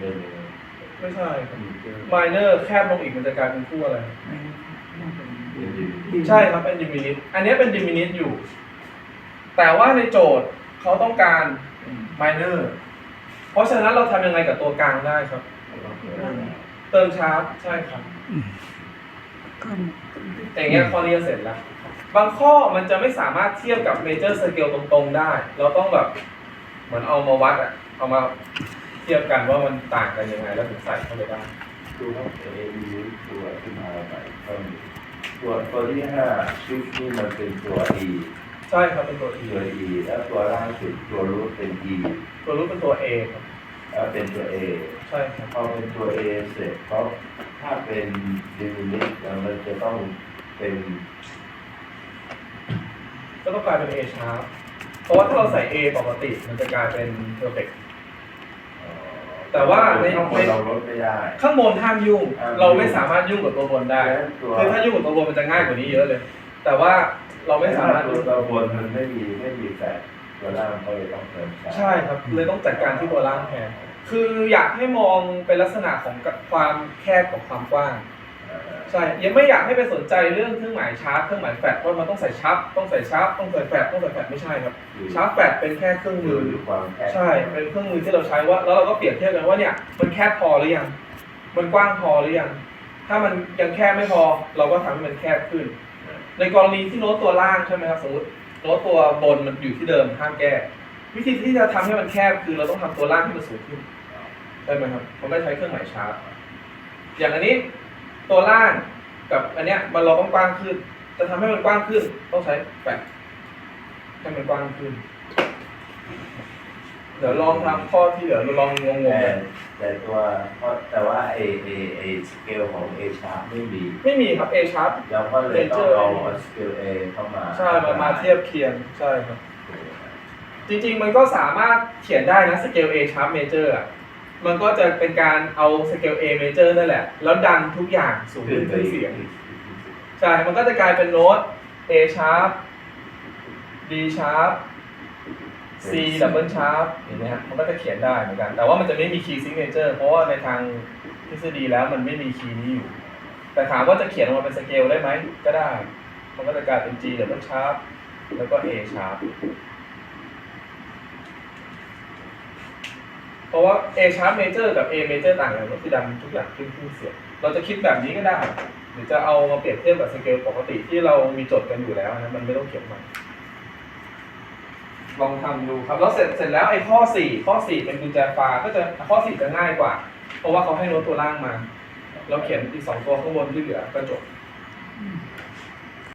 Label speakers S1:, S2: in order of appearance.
S1: เดินเลย
S2: ไม่ใช่ครับ
S1: มีเจอ
S2: minor แคบลงอีกมันจะกลายเป็นคู่อะไร
S1: เดินอยู่
S2: ใช่ครับเป็น diminished อันนี้เป็น diminished อยู่ แต่ว่าในโจทย์เขาต้องการ minor เพราะฉะนั้นเราทำยังไงกับตัวกลางได้ครับ เติมชาร์ปใช่ครับอย่างเงี้ยข้อนี้ก็เสร็จแล้ว บางข้อมันจะไม่สามารถเทียบกับ major scale ตรงๆได้ เราต้องแบบ เหมือนเอามาวัดอะเอามา เทียบกันว่ามันต่างกันยังไงแล้วถึงใส่เข้าไปได้
S1: ดูว่าเอมีตัวขึ้นมาใหม่เพิ่มตัวตัวที่ห้าชุดนี่มันเป็นตัว E
S2: ใช่ครับเป็นตัว E
S1: ตัว E แล้วตัวล่างสุดตัวรูทเป็น E
S2: ตัวรูปเป็นตัว A ครับ
S1: แล้วเป็นตัว A
S2: ใช่ครับ
S1: พอเป็นตัว A เสร็จเพราะถ้าเป็นดิมินิสมันจะต้องเป็น
S2: ก็ต้องกลายเป็น A sharp เพราะว่าถ้าเราใส่ A ปกติ มันจะกลายเป็น perfect
S1: เอ่อ
S2: แต่ว่าใน
S1: ข้างบนเราลดไม่ได้
S2: ข้างบนห้ามยุ่ง
S1: ห้ามยุ่ง
S2: เราไม่สามารถยุ่งกับตัวบนได้
S1: ตัว
S2: คือถ้ายุ่งกับตัวบนมันจะง่ายกว่านี้เยอะเลย แต่ว่าเราไม่สามารถ
S1: ตั
S2: ยุ่ง
S1: วบนมันไม่มีไม่มีแฟดตัวล่างก็เลยต้องเติม
S2: ใช่ครับเลยต้องจัดการที่ตัวล่างแทนคืออยากให้มองเป็นลักษณะของความแคบกับความกว้าง
S1: อ่า
S2: ใช่ยังไม่อยากให้ไปสนใจเรื่องเครื่องหมายชาร์ปเครื่องหมายแฟลตว่ามันต้องใส่ชาร์ปต้องใส่ชาร์ปต้องใส่แฟลตต้องใส่แฟลตไม่ใช่ครับชาร์ปแฟลตเป็นแค่เครื่อง
S1: ดู
S2: มือ
S1: ดูความแคบ
S2: ใช่เป็นเครื่องมือที่เราใช้ว่า แล้วเราก็เปรียบเทียบกันว่าเนี่ยมันแคบพอหรือยังมันกว้างพอหรือยังถ้ามันยังแคบไม่พอ เราก็ทำให้มันแคบขึ้น ในกรณีที่โน้ตตัวล่างใช่ไหมครับสมมติโน้ตตัวบนมันอยู่ที่เดิมห้ามแก้วิธีที่จะทำให้มันแคบคือเราต้องทำตัวล่างให้มันสูงขึ้นใช่ไหมครับมันก็ใช้เครื่องหมายชาร์ปอย่างอันนี้ ตัวล่างกับอันเนี้ยมันเราต้องกว้างขึ้น จะทำให้มันกว้างขึ้น ต้องใช้แฟลตให้มันกว้างขึ้น เดี๋ยวลองทำข้อที่เหลือเราลองงง
S1: แต่
S2: ๆกัน
S1: แต่ตัวเพราะแต่ว่าเอเอเอสเกลของ A sharp ไม่มี
S2: ไม่มีครับ A sharp
S1: เราก็เลยต้องเอาสเกล A เข้ามา
S2: ใช่มามาเทียบเคียงใช่ครับ จริงๆ มันก็สามารถเขียนได้นะสเกล A sharp major อะ มันก็จะเป็นการเอาสเกล A major นั่นแหละ แล้วดันทุกอย่างสูง
S1: ขึ้น
S2: ขึ้นเสียง ใช่ มันก็จะกลายเป็นโน้ต A sharp D sharp C double sharp เห็นไหมฮะมันก็จะเขียนได้เหมือนกัน แต่ว่ามันจะไม่มี key signature เพราะว่าในทางทฤษฎีแล้วมันไม่มีคีย์นี้อยู่ แต่ถามว่าจะเขียนออกมาเป็นสเกลได้ไหม ก็ได้ มันก็จะกลายเป็น G double sharp แล้วก็ A sharp เพ ราะว่า A sharp major กับ A major ต่างกันก็คือดันทุกอย่างขึ้นขึ้นเสียง เราจะคิดแบบนี้ก็ได้ หรือจะเอามาเปรียบเทียบกับสเกลปกติที่เรามีจดกันอยู่แล้วนะมันไม่ต้องเขียนใหม่ลองทำดูครับแล้วเสร็จเสร็จแล้วไอ้ข้อ 4 ข้อ 4 เป็นกุญแจฟ้าก็จะข้อ 4 จะง่ายกว่า เพราะว่าเขาให้โน้ตตัวล่างมา เราเขียนอีกสองตัวข้างบนที่เหลือก็จบ